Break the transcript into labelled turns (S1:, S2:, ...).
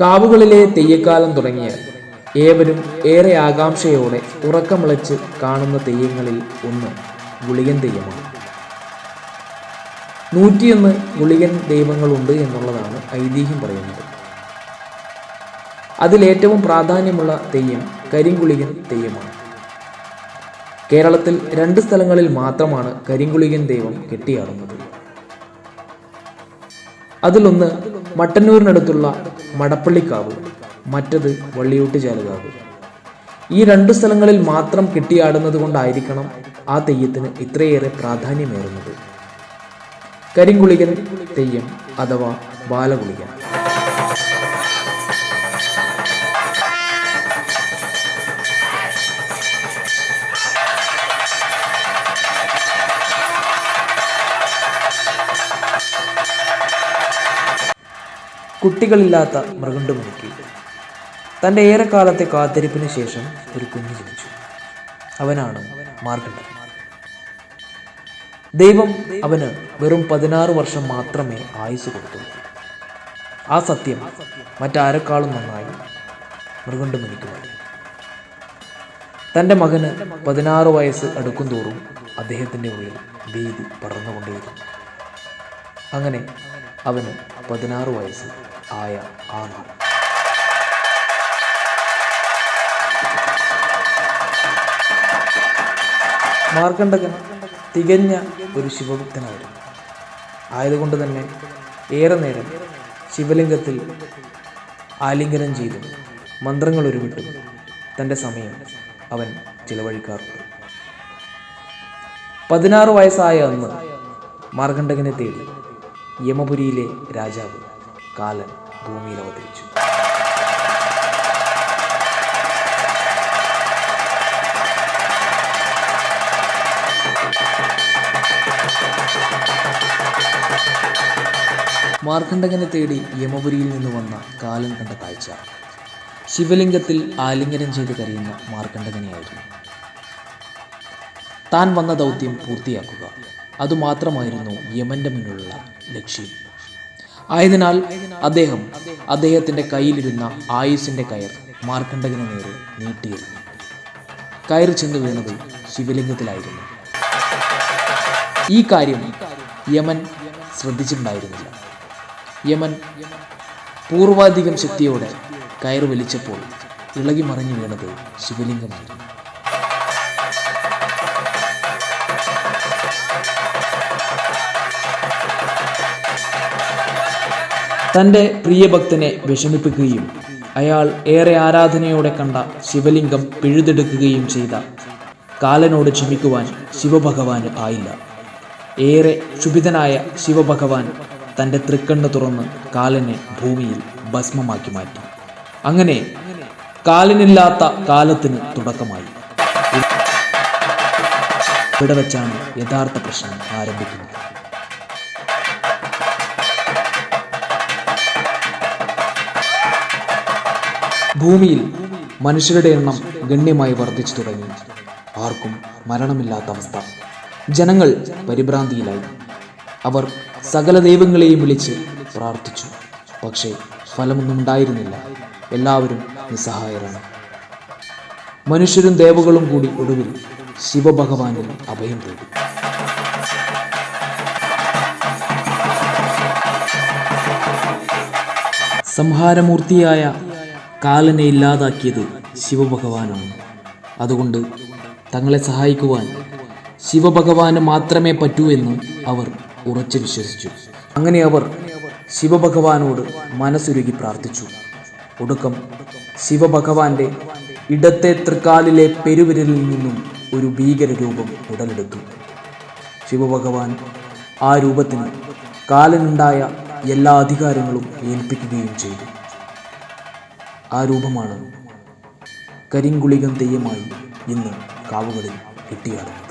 S1: കാവുകളിലെ തെയ്യക്കാലം തുടങ്ങിയ ഏവരും ഏറെ ആകാംക്ഷയോടെ ഉറക്കമിളച്ച് കാണുന്ന തെയ്യങ്ങളിൽ ഒന്ന് ഗുളികൻ തെയ്യമാണ്. നൂറ്റിയൊന്ന് ഗുളികൻ ദൈവങ്ങളുണ്ട് എന്നുള്ളതാണ് ഐതിഹ്യം പറയുന്നത്. അതിലേറ്റവും പ്രാധാന്യമുള്ള തെയ്യം കരിങ്കുളികൻ തെയ്യമാണ്. കേരളത്തിൽ രണ്ട് സ്ഥലങ്ങളിൽ മാത്രമാണ് കരിങ്കുളികൻ ദൈവം കെട്ടിയാടുന്നത്. അതിലൊന്ന് മട്ടന്നൂരിനടുത്തുള്ള മടപ്പള്ളിക്കാവ് മറ്റത് വള്ളിയൂട്ട് ചാലുകാവ് ഈ രണ്ട് സ്ഥലങ്ങളിൽ മാത്രം കിട്ടിയാടുന്നത് കൊണ്ടായിരിക്കണം ആ തെയ്യത്തിന് ഇത്രയേറെ പ്രാധാന്യമേറുന്നത്. കരിങ്കുളികൻ തെയ്യം അഥവാ ബാലകുളികൻ. കുട്ടികളില്ലാത്ത മൃഗണ്ടുമുറുക്കി തന്റെ ഏറെക്കാലത്തെ കാത്തിരിപ്പിന് ശേഷം ഒരു കുഞ്ഞ് ജനിച്ചു. അവനാണ് മാർഗണ്ഡൻ ദൈവം അവന് വെറും പതിനാറ് വർഷം മാത്രമേ ആയുസ് കൊടുത്തുള്ളൂ ആ സത്യം മറ്റാരെക്കാളും നന്നായി മൃഗണ്ടുമുനിക്കുമായിരുന്നു തന്റെ മകന് പതിനാറ് വയസ്സ് അടുക്കും തോറും അദ്ദേഹത്തിന്റെ ഉള്ളിൽ ഭീതി പടർന്നുകൊണ്ടേയിരുന്നു. അങ്ങനെ അവന് പതിനാറ് വയസ്സ് ആയ ആ നാൾ മാർക്കണ്ഡകൻ തികഞ്ഞ ഒരു ശിവഭക്തനായിരുന്നു. ആയതുകൊണ്ട് തന്നെ ഏറെ നേരം ശിവലിംഗത്തിൽ ആലിംഗനം ചെയ്തും മന്ത്രങ്ങൾ ഉരുവിട്ടും തന്റെ സമയം അവൻ ചിലവഴിക്കാറുണ്ട്. പതിനാറ് വയസ്സായ അന്ന് മാർക്കണ്ഡകനെ തേടി യമപുരിയിലെ രാജാവ് കാലൻ ഭൂമിയിൽ അവതരിച്ചു. മാർക്കണ്ഡകനെ തേടി യമപുരിയിൽ നിന്ന് വന്ന കാലൻ കണ്ട കാഴ്ച. ശിവലിംഗത്തിൽ ആലിംഗനം ചെയ്ത് കരയുന്ന മാർക്കണ്ഡകനെയായിരുന്നു താൻ വന്ന ദൗത്യം പൂർത്തിയാക്കുക. അതുമാത്രമായിരുന്നു യമന്റെ മുന്നിലുള്ള ലക്ഷ്യം. ആയതിനാൽ അദ്ദേഹം അദ്ദേഹത്തിന്റെ കയ്യിലിരുന്ന ആയുസിന്റെ കയർ മാർക്കണ്ഡകന് നേരെ നീട്ടിയിരുന്നു. കയർ ചെന്ന് വീണത് ശിവലിംഗത്തിലായിരുന്നു. ഈ കാര്യം യമൻ ശ്രദ്ധിച്ചിട്ടുണ്ടായിരുന്നില്ല. യമൻ പൂർവാധികം ശക്തിയോടെ കയർ വലിച്ചപ്പോൾ ഇളകി മറിഞ്ഞു വീണത് ശിവലിംഗമായിരുന്നു. തന്റെ പ്രിയഭക്തനെ വിഷമിപ്പിക്കുകയും അയാൾ ഏറെ ആരാധനയോടെ കണ്ട ശിവലിംഗം പിഴുതെടുക്കുകയും ചെയ്ത കാലനോട് ക്ഷമിക്കുവാൻ ശിവഭഗവാന് ആയില്ല. ഏറെ ക്ഷുഭിതനായ ശിവഭഗവാൻ തന്റെ തൃക്കണ്ണ് തുറന്ന് കാലനെ ഭൂമിയിൽ ഭസ്മമാക്കി മാറ്റി. അങ്ങനെ കാലനില്ലാത്ത കാലത്തിന് തുടക്കമായി. ഇവിടെ വെച്ചാണ് യഥാർത്ഥ പ്രശ്നം ആരംഭിക്കുന്നത്. ഭൂമിയിൽ മനുഷ്യരുടെ എണ്ണം ഗണ്യമായി വർദ്ധിച്ചു തുടങ്ങി. ആർക്കും മരണമില്ലാത്ത അവസ്ഥ. ജനങ്ങൾ പരിഭ്രാന്തിയിലായി. അവർ സകല ദൈവങ്ങളെയും വിളിച്ച് പ്രാർത്ഥിച്ചു. പക്ഷേ ഫലമൊന്നും ഉണ്ടായിരുന്നില്ല. എല്ലാവരും നിസ്സഹായരാണ്. മനുഷ്യരും ദേവകളും കൂടി ഒടുവിൽ ശിവഭഗവാനിൽ അഭയം തേടി. സംഹാരമൂർത്തിയായ കാലനെ ഇല്ലാതാക്കിയത് ശിവഭഗവാനാണ്. അതുകൊണ്ട് തങ്ങളെ സഹായിക്കുവാൻ ശിവഭഗവാന് മാത്രമേ പറ്റൂ എന്ന് അവർ ഉറച്ചു വിശ്വസിച്ചു. അങ്ങനെ അവർ ശിവഭഗവാനോട് മനസ്സുരുകി പ്രാർത്ഥിച്ചു. ഒടുക്കം ശിവഭഗവാന്റെ ഇടത്തെ തൃക്കാലിലെ പെരുവിരലിൽ നിന്നും ഒരു ഭീകരരൂപം ഉടലെടുത്തു. ശിവഭഗവാൻ ആ രൂപത്തിന് കാലനുണ്ടായ എല്ലാ അധികാരങ്ങളും ഏൽപ്പിക്കുകയും ചെയ്തു. ആ രൂപമാണ് കരിങ്കുളികം തെയ്യമായി ഇന്ന് കാവുകളിൽ കെട്ടിയാടുന്നത്.